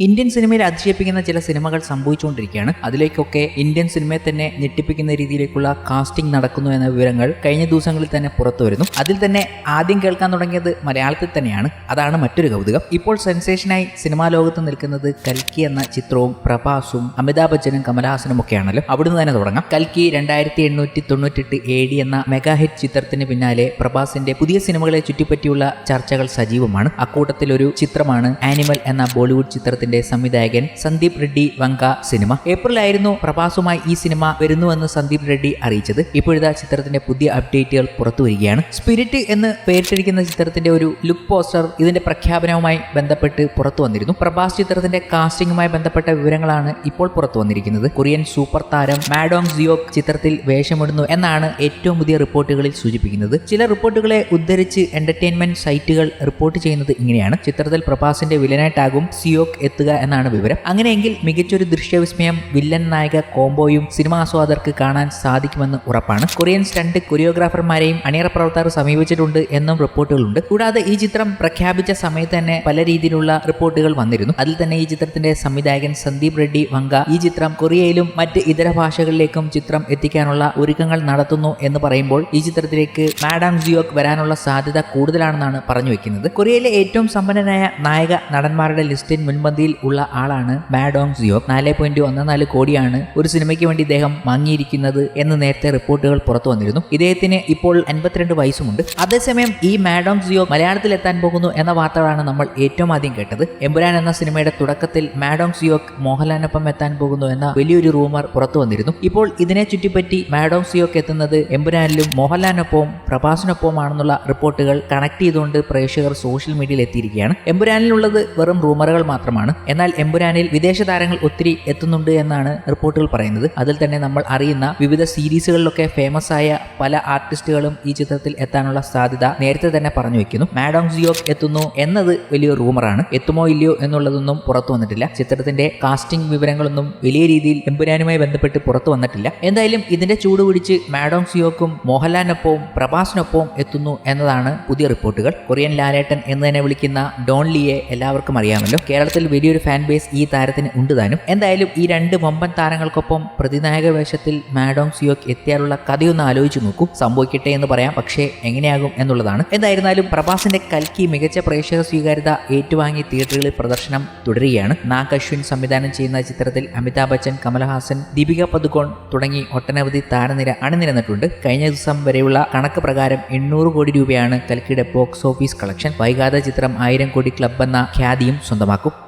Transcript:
Indian സിനിമയിൽ അതിശയിപ്പിക്കുന്ന ചില സിനിമകൾ സംഭവിച്ചുകൊണ്ടിരിക്കുകയാണ്. അതിലേക്കൊക്കെ ഇന്ത്യൻ സിനിമയെ തന്നെ ഞെട്ടിപ്പിക്കുന്ന രീതിയിലേക്കുള്ള കാസ്റ്റിംഗ് നടക്കുന്നു എന്ന വിവരങ്ങൾ കഴിഞ്ഞ ദിവസങ്ങളിൽ തന്നെ പുറത്തു വരുന്നു. അതിൽ തന്നെ ആദ്യം കേൾക്കാൻ തുടങ്ങിയത് മലയാളത്തിൽ തന്നെയാണ്. അതാണ് മറ്റൊരു കൗതുകം. ഇപ്പോൾ സെൻസേഷനായി സിനിമാ ലോകത്ത് നിൽക്കുന്നത് കൽക്കി എന്ന ചിത്രവും പ്രഭാസും അമിതാഭ് ബച്ചനും കമലഹാസനും ഒക്കെയാണല്ലോ. അവിടുന്ന് തന്നെ തുടങ്ങാം. കൽക്കി രണ്ടായിരത്തി എണ്ണൂറ്റി തൊണ്ണൂറ്റെട്ട് എ ഡി എന്ന മെഗാ ഹിറ്റ് ചിത്രത്തിന് പിന്നാലെ പ്രഭാസിന്റെ പുതിയ സിനിമകളെ ചുറ്റിപ്പറ്റിയുള്ള ചർച്ചകൾ സജീവമാണ്. അക്കൂട്ടത്തിൽ ഒരു ചിത്രമാണ് ആനിമൽ എന്ന ബോളിവുഡ് ചിത്രത്തിന്റെ സംവിധായകൻ സന്ദീപ് റെഡ്ഡി വങ്ക സിനിമ. ഏപ്രിൽ ആയിരുന്നു പ്രഭാസുമായി ഈ സിനിമ വരുന്നുവെന്ന് സന്ദീപ് റെഡ്ഡി അറിയിച്ചത്. ഇപ്പോഴത്തെ ചിത്രത്തിന്റെ പുതിയ അപ്ഡേറ്റുകൾ പുറത്തു വരികയാണ് സ്പിരിറ്റ് എന്ന് പേരിട്ടിരിക്കുന്ന ചിത്രത്തിന്റെ ഒരു ലുക്ക് പോസ്റ്റർ ഇതിന്റെ പ്രഖ്യാപനവുമായി ബന്ധപ്പെട്ട് പുറത്തു വന്നിരുന്നു പ്രഭാസ് ചിത്രത്തിന്റെ കാസ്റ്റിംഗുമായി ബന്ധപ്പെട്ട വിവരങ്ങളാണ് ഇപ്പോൾ പുറത്തു വന്നിരിക്കുന്നത് കൊറിയൻ സൂപ്പർ താരം മാഡോങ് സിയോക് ചിത്രത്തിൽ വേഷമിടുന്നു എന്നാണ് ഏറ്റവും പുതിയ റിപ്പോർട്ടുകളിൽ സൂചിപ്പിക്കുന്നത്. ചില റിപ്പോർട്ടുകളെ ഉദ്ധരിച്ച് എന്റർടൈൻമെന്റ് സൈറ്റുകൾ റിപ്പോർട്ട് ചെയ്യുന്നത് ഇങ്ങനെയാണ്. ചിത്രത്തിൽ പ്രഭാസിന്റെ വിലനായിട്ടാകും സിയോക് എത്തുക എന്നാണ് വിവരം. അങ്ങനെയെങ്കിൽ മികച്ചൊരു ദൃശ്യവിസ്മയം വില്ലൻ നായക കോംബോയും സിനിമാ ആസ്വാദകർക്ക് കാണാൻ സാധിക്കുമെന്ന് ഉറപ്പാണ്. കൊറിയൻ സ്റ്റണ്ട് കൊറിയോഗ്രാഫർമാരെയും അണിയറ പ്രവർത്തകർ സമീപിച്ചിട്ടുണ്ട് എന്നും റിപ്പോർട്ടുകളുണ്ട്. കൂടാതെ ഈ ചിത്രം പ്രഖ്യാപിച്ച സമയത്ത് തന്നെ പല രീതിയിലുള്ള റിപ്പോർട്ടുകൾ വന്നിരുന്നു. അതിൽ തന്നെ ഈ ചിത്രത്തിന്റെ സംവിധായകൻ സന്ദീപ് റെഡ്ഡി വങ്ക ഈ ചിത്രം കൊറിയയിലും മറ്റ് ഇതര ഭാഷകളിലേക്കും ചിത്രം എത്തിക്കാനുള്ള ഒരുക്കങ്ങൾ നടത്തുന്നു എന്ന് പറയുമ്പോൾ ഈ ചിത്രത്തിലേക്ക് മാഡം ജിയോക്ക് വരാനുള്ള സാധ്യത കൂടുതലാണെന്നാണ് പറഞ്ഞു വെക്കുന്നത്. കൊറിയയിലെ ഏറ്റവും സമ്പന്നനായ നായക നടന്മാരുടെ ലിസ്റ്റിൻ മുൻപന്തിയിൽ ഉള്ള ആളാണ് മാഡോങ് സിയോ നാല് പോയിന്റ് ഒന്ന് നാല് കോടിയാണ് ഒരു സിനിമയ്ക്ക് വേണ്ടി ഇദ്ദേഹം വാങ്ങിയിരിക്കുന്നത് എന്ന് നേരത്തെ റിപ്പോർട്ടുകൾ പുറത്തു വന്നിരുന്നു. ഇദ്ദേഹത്തിന് ഇപ്പോൾ അൻപത്തിരണ്ട് വയസ്സുമുണ്ട്. അതേസമയം ഈ മാഡോങ് സിയോ മലയാളത്തിൽ എത്താൻ പോകുന്നു എന്ന വാർത്തകളാണ് നമ്മൾ ഏറ്റവും ആദ്യം കേട്ടത്. എമ്പുരാൻ എന്ന സിനിമയുടെ തുടക്കത്തിൽ മാഡോങ് സിയോക്ക് മോഹൻലാലിനൊപ്പം എത്താൻ പോകുന്നു എന്ന വലിയൊരു റൂമർ പുറത്തു വന്നിരുന്നു. ഇപ്പോൾ ഇതിനെ ചുറ്റിപ്പറ്റി മാഡോങ് സിയോക്ക് എത്തുന്നത് എമ്പുരാനിലും മോഹൻലാലിനൊപ്പവും പ്രഭാസിനൊപ്പവുമാണെന്നുള്ള റിപ്പോർട്ടുകൾ കണക്ട് ചെയ്തുകൊണ്ട് പ്രേക്ഷകർ സോഷ്യൽ മീഡിയയിൽ എത്തിയിരിക്കുകയാണ്. എമ്പുരാനിലുള്ളത് വെറും റൂമറുകൾ മാത്രമാണ്. എന്നാൽ എമ്പുരാനിൽ വിദേശ താരങ്ങൾ ഒത്തിരി എത്തുന്നുണ്ട് എന്നാണ് റിപ്പോർട്ടുകൾ പറയുന്നത്. അതിൽ തന്നെ നമ്മൾ അറിയുന്ന വിവിധ സീരീസുകളിലൊക്കെ ഫേമസ് ആയ പല ആർട്ടിസ്റ്റുകളും ഈ ചിത്രത്തിൽ എത്താനുള്ള സാധ്യത നേരത്തെ തന്നെ പറഞ്ഞു വെക്കുന്നു. മാഡോങ് സിയോക് എത്തുന്നു എന്നത് വലിയ റൂമറാണ് എത്തുമോ ഇല്ലയോ എന്നുള്ളതൊന്നും പുറത്തു വന്നിട്ടില്ല. ചിത്രത്തിന്റെ കാസ്റ്റിംഗ് വിവരങ്ങളൊന്നും വലിയ രീതിയിൽ എമ്പുരാനുമായി ബന്ധപ്പെട്ട് പുറത്തു വന്നിട്ടില്ല. എന്തായാലും ഇതിന്റെ ചൂട് പിടിച്ച് മാഡോങ് സിയോക്കും മോഹൻലാലിനൊപ്പവും പ്രഭാസിനൊപ്പവും എത്തുന്നു എന്നതാണ് പുതിയ റിപ്പോർട്ടുകൾ. കൊറിയൻ ലാലേട്ടൻ എന്ന് തന്നെ വിളിക്കുന്ന ഡോൺ ലിയെ എല്ലാവർക്കും അറിയാമല്ലോ. കേരളത്തിൽ വലിയൊരു ഫാൻ ബേസ് ഈ താരത്തിന് ഉണ്ട് താനും. എന്തായാലും ഈ രണ്ട് വമ്പൻ താരങ്ങൾക്കൊപ്പം പ്രതിനായക വേഷത്തിൽ മാഡോങ് സിയോക്ക് എത്തിയാലുള്ള കഥയൊന്ന് ആലോചിച്ച് നോക്കൂ. സംഭവിക്കട്ടെ എന്ന് പറയാം. പക്ഷേ എങ്ങനെയാകും എന്നുള്ളതാണ്. എന്തായിരുന്നാലും പ്രഭാസിന്റെ കൽക്കി മികച്ച പ്രേക്ഷക സ്വീകാര്യത ഏറ്റുവാങ്ങി തിയേറ്ററുകളിൽ പ്രദർശനം തുടരുകയാണ്. നാഗ് അശ്വിൻ സംവിധാനം ചെയ്യുന്ന ചിത്രത്തിൽ അമിതാഭ് ബച്ചൻ കമൽഹാസൻ ദീപിക പദുക്കോൺ തുടങ്ങി ഒട്ടനവധി താരനിര അണിനിരന്നിട്ടുണ്ട്. കഴിഞ്ഞ ദിവസം വരെയുള്ള കണക്ക് പ്രകാരം എണ്ണൂറ് കോടി രൂപയാണ് കൽക്കിയുടെ ബോക്സ് ഓഫീസ് കളക്ഷൻ. വൈകാതെ ചിത്രം ആയിരം കോടി ക്ലബ് എന്ന ഖ്യാതിയും സ്വന്തമാക്കും.